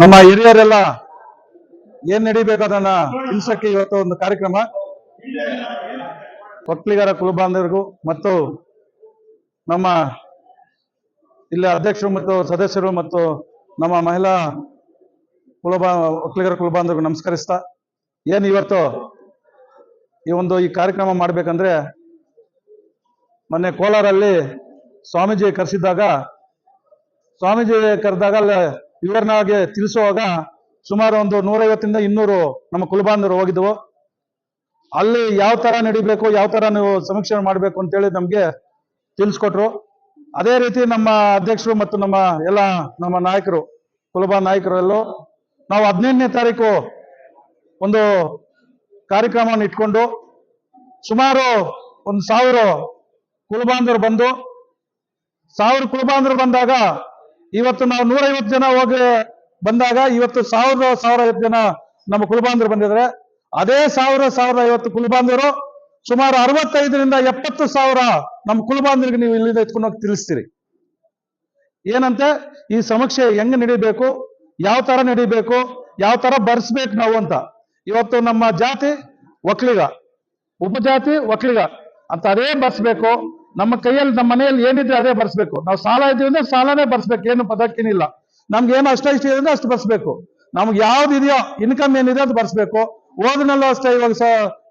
ನಮ್ಮ ಹಿರಿಯರೆಲ್ಲ ಏನ್ ನಡಿಬೇಕು ಅದನ್ನ ತಿಳಿಸಕ್ಕೆ ಇವತ್ತು ಒಂದು ಕಾರ್ಯಕ್ರಮ? ಒಕ್ಕಲಿಗರ ಕುಲಬಾಂಧವರಿಗೂ ಮತ್ತು ನಮ್ಮ ಇಲ್ಲಿ ಅಧ್ಯಕ್ಷರು ಮತ್ತು ಸದಸ್ಯರು ಮತ್ತು ನಮ್ಮ ಮಹಿಳಾ ಕುಲಬಾ ಒಕ್ಕಲಿಗರ ಕುಲಬಾಂಧವರಿಗೂ ನಮಸ್ಕರಿಸ್ತಾ, ಏನ್ ಇವತ್ತು ಈ ಒಂದು ಈ ಕಾರ್ಯಕ್ರಮ ಮಾಡ್ಬೇಕಂದ್ರೆ ಮೊನ್ನೆ ಕೋಲಾರಲ್ಲಿ ಸ್ವಾಮೀಜಿ ಕರೆಸಿದ್ದಾಗ ಸ್ವಾಮೀಜಿ ಕರೆದಾಗ ಅಲ್ಲಿ ವಿವರಣೆಗೆ ತಿಳಿಸುವಾಗ ಸುಮಾರು ಒಂದು ನೂರೈವತ್ತಿಂದ ಇನ್ನೂರು ನಮ್ಮ ಕುಲಬಾಂಧವರು ಹೋಗಿದ್ವು ಅಲ್ಲಿ ಯಾವ ತರ ನಡಿಬೇಕು, ಯಾವ ತರ ನೀವು ಸಮೀಕ್ಷೆ ಮಾಡಬೇಕು ಅಂತೇಳಿ ನಮಗೆ ತಿಳಿಸ್ಕೊಟ್ರು. ಅದೇ ರೀತಿ ನಮ್ಮ ಅಧ್ಯಕ್ಷರು ಮತ್ತು ನಮ್ಮ ಎಲ್ಲ ನಮ್ಮ ನಾಯಕರು, ಕುಲಬಾ ನಾಯಕರು ಎಲ್ಲೂ ನಾವು ಹದಿನೆಂಟನೇ ತಾರೀಕು ಒಂದು ಕಾರ್ಯಕ್ರಮವನ್ನು ಇಟ್ಕೊಂಡು ಸುಮಾರು ಒಂದು ಸಾವಿರ ಕುಲಬಾಂಧವರು ಬಂದು, ಸಾವಿರ ಕುಲಬಾಂಧವರು ಬಂದಾಗ ಇವತ್ತು ನಾವು ನೂರೈವತ್ತು ಜನ ಹೋಗಿ ಬಂದಾಗ ಇವತ್ತು ಸಾವಿರದ ಸಾವಿರ ಐವತ್ತು ಜನ ನಮ್ಮ ಕುಲಬಾಂಧವರು ಬಂದಿದ್ದಾರೆ. ಅದೇ ಸಾವಿರ ಸಾವಿರದ ಐವತ್ತು ಕುಲಬಾಂಧವರು ಸುಮಾರು ಅರವತ್ತೈದರಿಂದ ಎಪ್ಪತ್ತು ಸಾವಿರ ನಮ್ಮ ಕುಲಬಾಂಧವರಿಗೆ ನೀವು ಇಲ್ಲಿಂದ ಎತ್ಕೊಂಡು ಹೋಗಿ ತಿಳಿಸ್ತೀರಿ. ಏನಂತೆ? ಈ ಸಮೀಕ್ಷೆ ಹೆಂಗ್ ನಡಿಬೇಕು? ಯಾವ ತರ ನಡಿಬೇಕು? ಯಾವ ತರ ಬರ್ಸ್ಬೇಕು ನಾವು ಅಂತ. ಇವತ್ತು ನಮ್ಮ ಜಾತಿ ಒಕ್ಕಲಿಗ, ಉಪಜಾತಿ ಒಕ್ಕಲಿಗ ಅಂತ ಅದೇ ಬರ್ಸ್ಬೇಕು. ನಮ್ಮ ಕೈಯಲ್ಲಿ, ನಮ್ಮ ಮನೆಯಲ್ಲಿ ಏನಿದ್ರೆ ಅದೇ ಬರ್ಸ್ಬೇಕು. ನಾವು ಸಾಲ ಇದ್ದೀವಿ ಅಂದ್ರೆ ಸಾಲನೇ ಬರ್ಸ್ಬೇಕು, ಏನು ಪದಕ್ಕೇನಿಲ್ಲ. ನಮ್ಗೆ ಏನು ಅಷ್ಟ ಇಷ್ಟ ಇದೆ ಅಂದ್ರೆ ಅಷ್ಟು ಬರ್ಸ್ಬೇಕು. ನಮ್ಗೆ ಯಾವ್ದು ಇದೆಯೋ ಇನ್ಕಮ್ ಏನಿದೆ ಅದು ಬರ್ಸ್ಬೇಕು. ಓದಿನಲ್ಲೂ ಅಷ್ಟೇ, ಇವಾಗ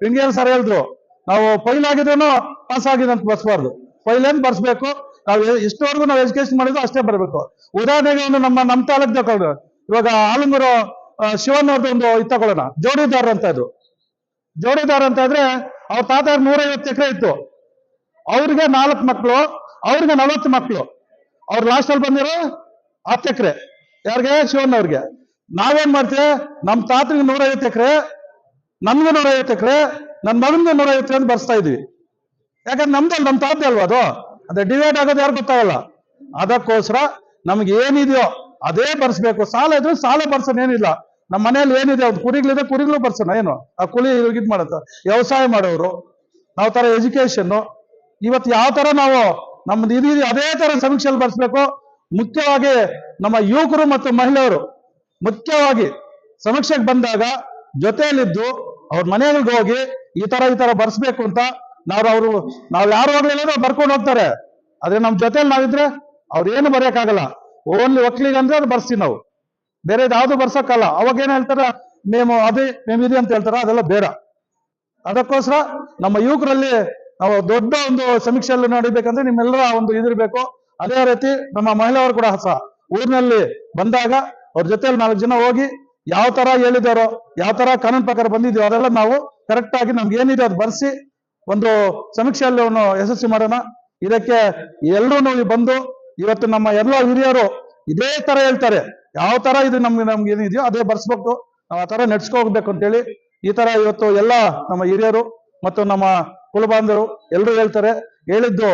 ವೆಂಕಯ್ಯ ಸರ್ ಹೇಳಿದ್ರು, ನಾವು ಫೈಲ್ ಆಗಿದ್ರೂ ಪಾಸ್ ಆಗಿದೆ ಅಂತ ಬರ್ಸ್ಬಾರ್ದು. ಫೈಲ್ ಏನ್ ಬರ್ಸ್ಬೇಕು? ನಾವು ಇಷ್ಟವರೆಗೂ ನಾವು ಎಜುಕೇಶನ್ ಮಾಡಿದ್ರು ಅಷ್ಟೇ ಬರಬೇಕು. ಉದಾಹರಣೆಗೆ ಒಂದು ನಮ್ಮ ನಮ್ಮ ತಾಲೂಕ್ ತಗೊಳ್ಳು. ಇವಾಗ ಆಲಂಗೂರು ಅವ್ರದ್ದು ಒಂದು ಇದು ತಗೊಳ್ಳೋಣ. ಜೋಡಿದಾರ್ ಅಂತ ಇದ್ರು ಜೋಡಿದಾರ್ ಅಂತ ಇದ್ರೆ ಅವ್ರ ತಾತ ನೂರೈವತ್ತು ಎಕರೆ ಇತ್ತು. ಅವ್ರಿಗೆ ನಾಲ್ಕು ಮಕ್ಕಳು ಅವ್ರಿಗೆ ನಲವತ್ತು ಮಕ್ಕಳು ಅವ್ರು ಲಾಸ್ಟ್ ಅಲ್ಲಿ ಬಂದಿರೋ ಹತ್ತು ಎಕರೆ. ಯಾರಿಗೆ? ಶಿವಣ್ಣ ಅವ್ರಿಗೆ. ನಾವೇನ್ ಮಾಡ್ತೀವಿ? ನಮ್ಮ ತಾತನಿಗೆ ನೂರೈವತ್ತು ಎಕರೆ ನನ್ಗೆ ನೂರೈವತ್ತು ಎಕರೆ ನನ್ನ ಮಗನಿಗೆ ನೂರೈವತ್ತು ಅಂತ ಬರ್ಸ್ತಾ ಇದ್ವಿ. ಯಾಕಂದ್ರೆ ನಮ್ದಲ್ಲ ನಮ್ಮ ತಾತ ಅಲ್ವಾ ಅದು? ಅದೇ ಡಿವೈಡ್ ಆಗೋದು ಯಾರು ಗೊತ್ತಾಗಲ್ಲ. ಅದಕ್ಕೋಸ್ಕರ ನಮ್ಗೆ ಏನಿದೆಯೋ ಅದೇ ಬರ್ಸ್ಬೇಕು. ಸಾಲ ಇದ್ರೆ ಸಾಲ ಬರ್ಸೋಣ ಏನಿಲ್ಲ. ನಮ್ಮ ಮನೆಯಲ್ಲಿ ಏನಿದೆ ಒಂದು ಕುರಿಗಳಿದೆ ಕುರಿಗಳು ಬರ್ಸೋಣ, ಏನು? ಆ ಕುರಿ ಇದ್ ಮಾಡತ್ತ ವ್ಯವಸಾಯ ಮಾಡೋರು. ನಾವು ತರ ಎಜುಕೇಶನ್ ಇವತ್ತು ಯಾವ ತರ ನಾವು ನಮ್ದು ಇದು ಇದೆ, ಅದೇ ತರ ಸಮೀಕ್ಷೆಯಲ್ಲಿ ಬರ್ಸ್ಬೇಕು ಮುಖ್ಯವಾಗಿ ನಮ್ಮ ಯುವಕರು ಮತ್ತು ಮಹಿಳೆಯರು ಮುಖ್ಯವಾಗಿ ಸಮೀಕ್ಷೆಗೆ ಬಂದಾಗ ಜೊತೆಯಲ್ಲಿದ್ದು ಅವ್ರ ಮನೆಗಳಿಗೆ ಹೋಗಿ ಈ ತರ ಈ ತರ ಬರ್ಸ್ಬೇಕು ಅಂತ ನಾವು ಅವರು ನಾವು ಯಾರು ಹೋಗ್ಲಿಲ್ಲ ಬರ್ಕೊಂಡು ಹೋಗ್ತಾರೆ ಆದ್ರೆ ನಮ್ ಜೊತೆಲಿ ನಾವಿದ್ರೆ ಅವ್ರು ಏನು ಬರೆಯಕ್ಕಾಗಲ್ಲ ಓನ್ಲಿ ಒಕ್ಲಿಗೆ ಅಂದ್ರೆ ಅದು ಬರ್ಸ್ತೀವಿ ನಾವು ಬೇರೆ ಯಾವ್ದು ಬರ್ಸಕ್ಕಲ್ಲ ಅವಾಗ ಏನ್ ಹೇಳ್ತಾರ మేము ಅದೇ మేము ಇದೆ ಅಂತ ಹೇಳ್ತಾರ ಅದೆಲ್ಲ ಬೇಡ ಅದಕ್ಕೋಸ್ಕರ ನಮ್ಮ ಯುವಕರಲ್ಲಿ ನಾವು ದೊಡ್ಡ ಒಂದು ಸಮೀಕ್ಷೆಯಲ್ಲಿ ನೋಡಿಬೇಕಂದ್ರೆ ನಿಮ್ಮೆಲ್ಲರ ಒಂದು ಇದಿರ್ಬೇಕು ಅದೇ ರೀತಿ ನಮ್ಮ ಮಹಿಳೆಯವರು ಕೂಡ ಸಹ ಊರಿನಲ್ಲಿ ಬಂದಾಗ ಅವ್ರ ಜೊತೆಯಲ್ಲಿ ನಾಲ್ಕು ಜನ ಹೋಗಿ ಯಾವ ತರ ಹೇಳಿದಾರೋ, ಯಾವ ತರ ಕಾನೂನು ಪ್ರಕಾರ ಬಂದಿದ್ಯೋ ಅದೆಲ್ಲ ನಾವು ಕರೆಕ್ಟ್ ಆಗಿ ನಮ್ಗೆ ಏನಿದೆ ಅದು ಬರ್ಸಿ ಒಂದು ಸಮೀಕ್ಷೆಯಲ್ಲಿ ಅವನು ಯಶಸ್ವಿ ಮಾಡೋಣ. ಇದಕ್ಕೆ ಎಲ್ಲರೂ ಬಂದು ಇವತ್ತು ನಮ್ಮ ಎಲ್ಲ ಹಿರಿಯರು ಇದೇ ತರ ಹೇಳ್ತಾರೆ. ಯಾವ ತರ ಇದು ನಮ್ಗೆ ನಮ್ಗೆ ಏನಿದೆಯೋ ಅದೇ ಬರ್ಸ್ಬೇಕು ನಾವು ಆ ತರ ನಡ್ಸ್ಕೊ ಹೋಗ್ಬೇಕು ಅಂತೇಳಿ ಈ ತರ ಇವತ್ತು ಎಲ್ಲ ನಮ್ಮ ಹಿರಿಯರು ಮತ್ತು ನಮ್ಮ ಕುಲಬಾಂಧವರು ಎಲ್ಲರೂ ಹೇಳ್ತಾರೆ, ಹೇಳಿದ್ದು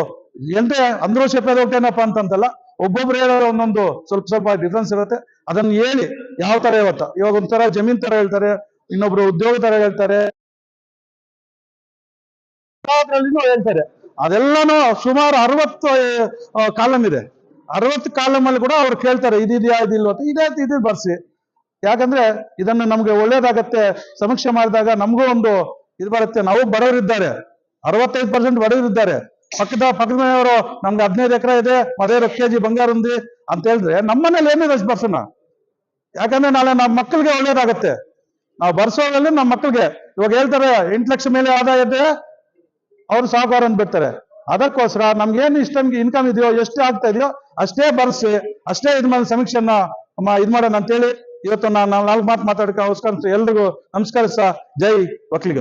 ಎಂದೇ ಅಂದ್ರೂ ಶೆಪ್ಪದ ಹೊಟ್ಟೆನಪ್ಪ ಅಂತಂತಲ್ಲ, ಒಬ್ಬೊಬ್ರು ಹೇಳೋರು ಒಂದೊಂದು ಸ್ವಲ್ಪ ಸ್ವಲ್ಪ ಡಿಫ್ರೆನ್ಸ್ ಇರುತ್ತೆ. ಅದನ್ನ ಹೇಳಿ ಯಾವ ತರ ಇವತ್ತ. ಇವಾಗ ಒಂಥರ ಜಮೀನ್ ತರ ಹೇಳ್ತಾರೆ, ಇನ್ನೊಬ್ರು ಉದ್ಯೋಗ ತರ ಹೇಳ್ತಾರೆ. ಹೇಳ್ತಾರೆ. ಅದೆಲ್ಲಾನು ಸುಮಾರು ಅರವತ್ತು ಕಾಲಮ್ ಇದೆ. ಅರವತ್ತು ಕಾಲಮ್ ಅಲ್ಲಿ ಕೂಡ ಅವ್ರು ಕೇಳ್ತಾರೆ, ಇದಿದ್ಯಾ, ಇದಿಲ್ವ ಇದೇ, ಇದು, ಬರ್ಸಿ. ಯಾಕಂದ್ರೆ ಇದನ್ನು ನಮ್ಗೆ ಒಳ್ಳೇದಾಗತ್ತೆ, ಸಮೀಕ್ಷೆ ಮಾಡಿದಾಗ ನಮಗೂ ಒಂದು ಇದು ಬರುತ್ತೆ. ನಾವು ಬಡವರಿದ್ದಾರೆ. ಅರವತ್ತೈದು ಪರ್ಸೆಂಟ್ ಒಡೆಯರಿದ್ದಾರೆ ಪಕ್ಕದ ಪಕ್ಕದ ಮನೆಯವರು ನಮ್ಗೆ ಹದಿನೈದು ಎಕರೆ ಇದೆ ಅದೇ ಕೆ ಜಿ ಬಂಗಾರ ఉంది ಅಂತ ಹೇಳಿದ್ರೆ ನಮ್ಮ ಮನೇಲಿ ಏನಿದೆ ಬರ್ಸೋಣ ಯಾಕಂದ್ರೆ ನಾಳೆ ನಮ್ಮ ಮಕ್ಕಳಿಗೆ ಒಳ್ಳೇದಾಗತ್ತೆ. ನಾವು ಬರ್ಸೋದ್ರಲ್ಲಿ ನಮ್ಮ ಮಕ್ಕಳಿಗೆ, ಇವಾಗ ಹೇಳ್ತಾರೆ, ಎಂಟು ಲಕ್ಷ ಮೇಲೆ ಆದಾಯ ಇದೆ, ಅವ್ರು ಸಾಹುಕಾರ ಅಂತ ಬಿಡ್ತಾರೆ. ಅದಕ್ಕೋಸ್ಕರ ನಮ್ಗೆ ಏನು ಇಷ್ಟ ಇನ್ಕಮ್ ಇದೆಯೋ, ಎಷ್ಟು ಆಗ್ತಾ ಇದೆಯೋ, ಅಷ್ಟೇ ಬರ್ಸಿ, ಅಷ್ಟೇ ಇದ್ ಮಾಡಿ ಸಮೀಕ್ಷೆನ ಮ- ಇದ್ ಮಾಡೋಣ ಅಂತೇಳಿ ಇವತ್ತು ನಾನು ನಾಲ್ಕು ಮಾತು ಮಾತಾಡಕ್ಕೆ ಅವಸ್ಕರ ಎಲ್ರಿಗೂ ನಮಸ್ಕಾರ ಜೈ ಒಕ್ಕಲಿಗ.